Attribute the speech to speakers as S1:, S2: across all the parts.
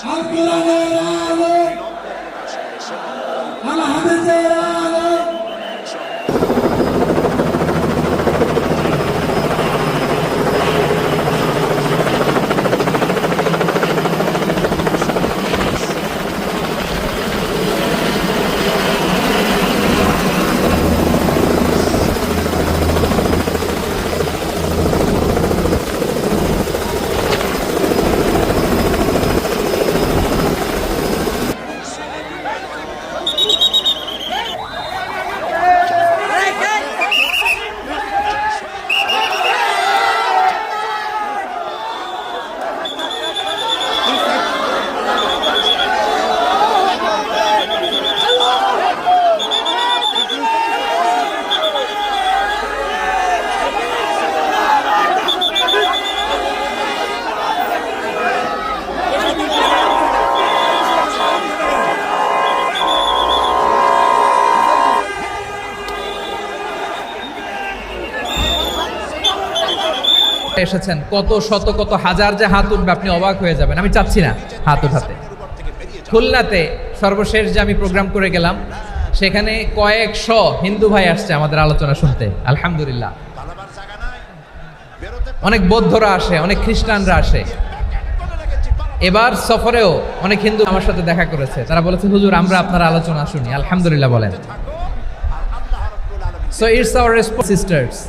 S1: আল
S2: এসেছেন। কত শত, কত হাজার যে হাত উঠবে, আপনি অবাক হয়ে যাবেন। আমি চাচ্ছি না হাত উঠাতে। খুলনাতে সর্বশেষ যে আমি প্রোগ্রাম করে গেলাম, সেখানে কয়েকশ হিন্দু ভাই আসছে আমাদের আলোচনা শুনতে। আলহামদুলিল্লাহ। অনেক বৌদ্ধরা আসে, অনেক খ্রিস্টানরা আসে। এবার সফরেও অনেক হিন্দু আমার সাথে দেখা করেছে। তারা বলেছে, হুজুর, আমরা আপনার আলোচনা শুনি। আলহামদুলিল্লাহ বলেন। So it's our response sisters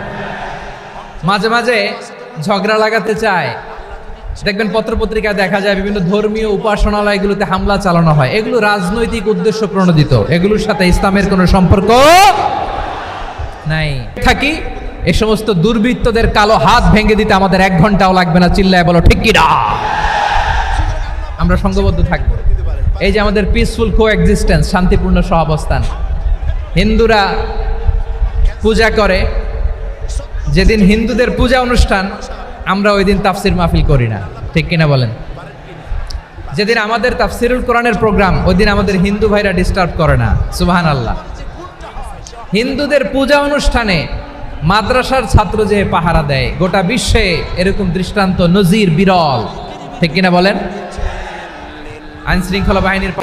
S2: মাঝে মাঝে ঝগড়া লাগাতে চায়। দেখবেন পত্রপত্রিকায় দেখা যায় বিভিন্ন ধর্মীয় উপাসনালয়গুলোতে হামলা চালানো হয়। এগুলো রাজনৈতিক উদ্দেশ্য প্রণোদিত। এগুলোর সাথে ইসলামের কোনো সম্পর্ক নাই। থাকি, এ সমস্ত দুর্বৃত্তদের কালো হাত ভেঙে দিতে আমাদের এক ঘন্টাও লাগবে না। চিল্লায় বলো, ঠিক কিনা? আমরা সংঘবদ্ধ থাকব। এই যে আমাদের পিসফুল কো এক্সিস্টেন্স শান্তিপূর্ণ সহাবস্থান। হিন্দুরা পূজা করে যেদিন হিন্দুদের পূজা অনুষ্ঠান, আমরা ওই দিন তাফসির মাহফিল করি না। ঠিক কিনা বলেন? যেদিন আমাদের তাফসিরুল কোরআনের প্রোগ্রাম, ওই দিন আমাদের হিন্দু ভাইরা ডিস্টার্ব করে না। সুবাহান আল্লাহ হিন্দুদের পূজা অনুষ্ঠানে মাদ্রাসার ছাত্র যে পাহারা দেয়, গোটা বিশ্বে এরকম দৃষ্টান্ত, নজির, বিরল। ঠিক কিনা বলেন? আইন শৃঙ্খলা বাহিনীর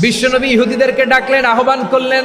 S2: বিশ্বনবী ইহুদিদেরকে ডাকলেন, আহ্বান করলেন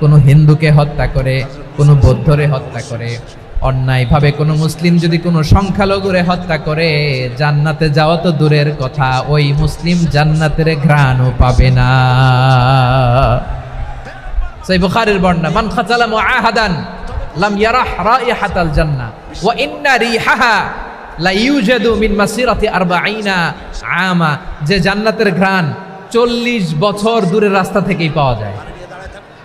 S2: কোনো হিন্দুকে হত্যা করে, কোনো বৌদ্ধরে হত্যা করে, অন্যায়ভাবে কোনো মুসলিম যদি কোনো সংখ্যালঘুরে হত্যা করে, জান্নাতে যাওয়া তো দূরের কথা, ওই মুসলিম জান্নাতের ঘ্রাণও পাবে না। সেই বুখারীর বর্ণনা, মান খাতালা মুআহাদান লাম ইয়ারাহ রাইহাতাল জান্নাহ, ওয়া ইন্না রিহাহা লা ইউজাদু মিন মাসিরাতি আরবাঈনা আমা যে জান্নাতের ঘ্রাণ চল্লিশ বছর দূরের রাস্তা থেকেই পাওয়া যায়।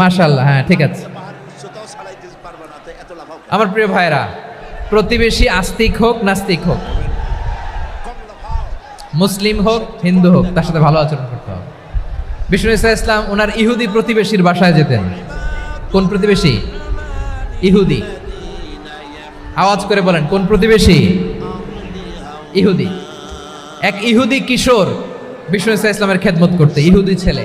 S2: মাশাল্লাহ হ্যাঁ ঠিক আছে। আমার প্রিয় ভাইরা প্রতিবেশী আস্তিক হোক, নাস্তিক হোক, মুসলিম হোক, হিন্দু হোক, তার সাথে ভালো আচরণ করতে হবে। বিষ্ণু ইসা ইসলাম ওনার ইহুদি প্রতিবেশীর বাসায় যেতেন। কোন প্রতিবেশী? ইহুদি। আওয়াজ করে বলেন, কোন প্রতিবেশী? ইহুদি। এক ইহুদি কিশোর বিষ্ণু ইসা ইসলামের খেদমত করতে, ইহুদি ছেলে।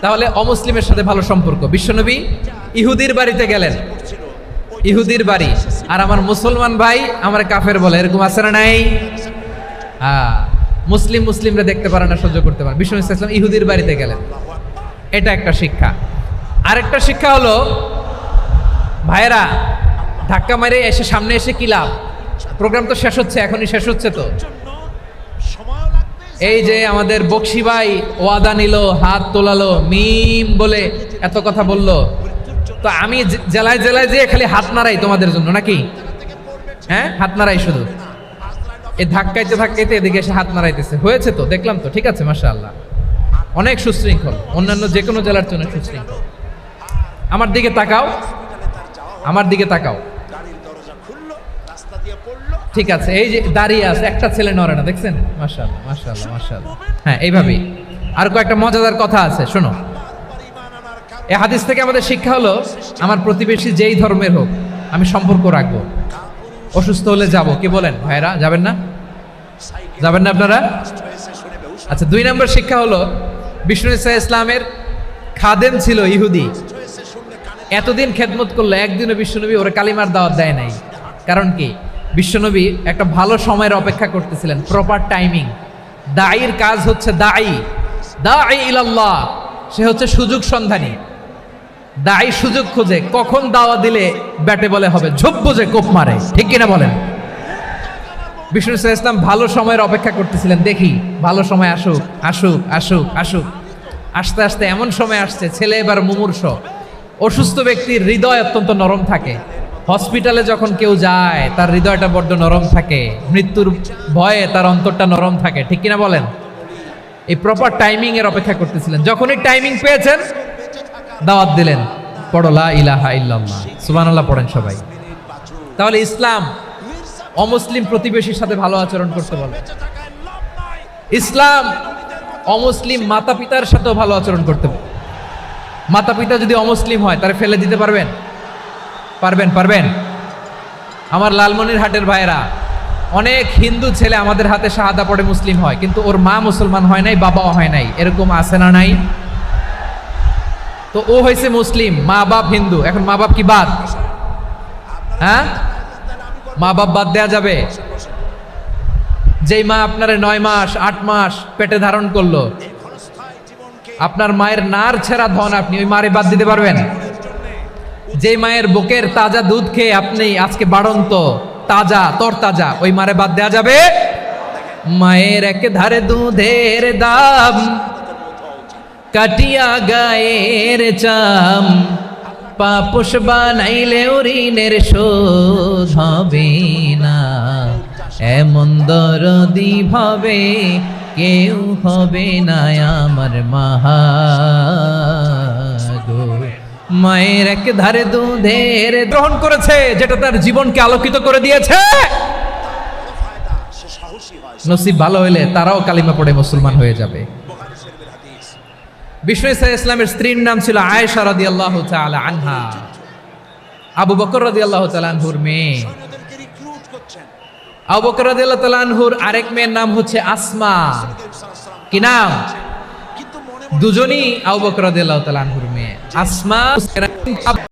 S2: তাহলে অমুসলিমের সাথে ভালো সম্পর্ক। বিশ্বনবী ইহুদির বাড়িতে গেলেন। ইহুদির বাড়ি। আর আমার মুসলমান ভাই আমার কাফের বলে, এরকম আছে না নাই? হ্যাঁ মুসলিম মুসলিমরা দেখতে পারে না, সহ্য করতে পারে বিষ্ণু ইসলাম ইহুদির বাড়িতে গেলেন। এটা একটা শিক্ষা। আরেকটা শিক্ষা হলো, ভাইয়েরা, ধাক্কা মারে এসে সামনে এসে কি লাভ? প্রোগ্রাম তো শেষ হচ্ছে, এখনই শেষ হচ্ছে তো। এই যে আমাদের বক্সি ভাই ওয়াদা নিল, হাত তোলালো, মিম বলে এত কথা বলল। তো আমি জেলায় জেলায় যেয়ে খালি হাত নাড়াই তোমাদের জন্য, নাকি? হ্যাঁ? হাত নাড়াই শুধু। এই ধাক্কাইতে ধাক্কাইতে এদিকে এসে হাত নাড়াইতেছে। হয়েছে তো, দেখলাম তো, ঠিক আছে মাসা আল্লাহ অনেক সুশৃঙ্খল, অন্যান্য যে কোনো জেলার জন্য সুশৃঙ্খল। আমার দিকে তাকাও, আমার দিকে তাকাও। ঠিক আছে, এই যে দাঁড়িয়ে আছে, একটা ছেলে নড়ে না, দেখছেন? মাশাআল্লাহ মাশাআল্লাহ মাশাআল্লাহ। হ্যাঁ এইভাবেই আর কয়েকটা মজাদার কথা আছে, শোনো। এই হাদিস থেকে আমাদের শিক্ষা হলো, আমার প্রতিবেশী যেই ধর্মের হোক, আমি সম্পর্ক রাখব। অসুস্থ হলে যাব, কি বলেন? ভাইরা যাবেন না? যাবেন না আপনারা? আচ্ছা দুই নম্বর শিক্ষা হলো, বিষ্ণু ইসা ইসলামের খাদেম ছিল ইহুদি। এতদিন খেদমত করল একদিনও বিশ্বনবী ওরা কালিমার দাওয়াত দেয় নাই। কারণ কি? বিশ্বনবী একটা ভালো সময়ের অপেক্ষা করতেছিলেন প্রপার টাইমিং দায়ীর কাজ হচ্ছে দায়ী দায়ী সে হচ্ছে সুযোগ সন্ধানী। দায়ী সুযোগ খোঁজে, কখন দাওয়া দিলে ব্যাটে বলে হবে, ঝোপ বোঝে কোপ মারে, ঠিক কিনা বলেন? বিষ্ণু ইসা ইসলাম ভালো সময়ের অপেক্ষা করতেছিলেন, দেখি, ভালো সময় আসুক আসুক আসুক আসুক। আস্তে আস্তে এমন সময় আসছে, ছেলে এবার মুমূর্ষ। অসুস্থ ব্যক্তির হৃদয় অত্যন্ত নরম থাকে। হসপিটালে যখন কেউ যায়, তার হৃদয়টা বড্ড নরম থাকে। মৃত্যুর ভয়ে তার অন্তরটা নরম থাকে। ঠিক কিনা বলেন? এই প্রপার টাইমিং এর অপেক্ষা করতেছিলেন। যখনই টাইমিং পেয়েছেন, দাওয়াত দিলেন। পড়লা ইলাহা ইল্লাল্লাহ। সুবহানাল্লাহ পড়েন সবাই। তাহলে ইসলাম অমুসলিম প্রতিবেশীর সাথে ভালো আচরণ করতে বলে। ইসলাম অমুসলিম মাতা পিতার সাথেও ভালো আচরণ করতে বলে। মাতা পিতা যদি অমুসলিম হয়, তারা ফেলে দিতে পারবেন? পারবেন পারবেন? আমার লালমনির হাটের ভাইরা অনেক হিন্দু ছেলে আমাদের হাতে শাহাদা পড়ে মুসলিম হয়, কিন্তু ওর মা মুসলমান হয় নাই, বাবাও হয় নাই। এরকম আছে না নাই? তো ও হয়েছে মুসলিম, মা বাপ হিন্দু। এখন মা বাপ কি বাদ? হ্যাঁ? মা বাপ বাদ দেয়া যাবে? যেই মা আপনার নয় মাস, আট মাস পেটে ধারণ করল, আপনার মায়ের নার ছেঁড়া ধন আপনি ওই মারে বাদ দিতে পারবেন? যে মায়ের বুকের তাজা দুধ খেয়ে আপনি আজকে বাড়ন্ত, তাজা তর তাজা ওই মারে বাদ দেয়া যাবে? মায়ের এক ধারে দুধের দাম, কাটিয়া গায়ের চাম, পাপুষ বানাইলে ঋণের শোধ হবে না। এমন দরদি ভাবে কেউ হবে না আমার মাহাগো মায়ের এক ধারে দুধের গ্রহণ করেছে যেটা তার জীবনকে আলোকিত করে দিয়েছে। নসিব ভালো হইলে তারাও কালিমা পড়ে মুসলমান হয়ে যাবে। বিষ্ণু ইসা ইসলামের স্ত্রীর নাম ছিল আয়েশা রাদি আল্লাহ আনহা। আবু বকর রাদি আল্লাহ আনহুর মেয়ে। আবু বকর রাদি আল্লাহ আনহুর আরেক মেয়ের নাম হচ্ছে আসমা। কি নাম? দুজনই আবু বকর রাদি আল্লাহ আনহুর মেয়ে। আসমা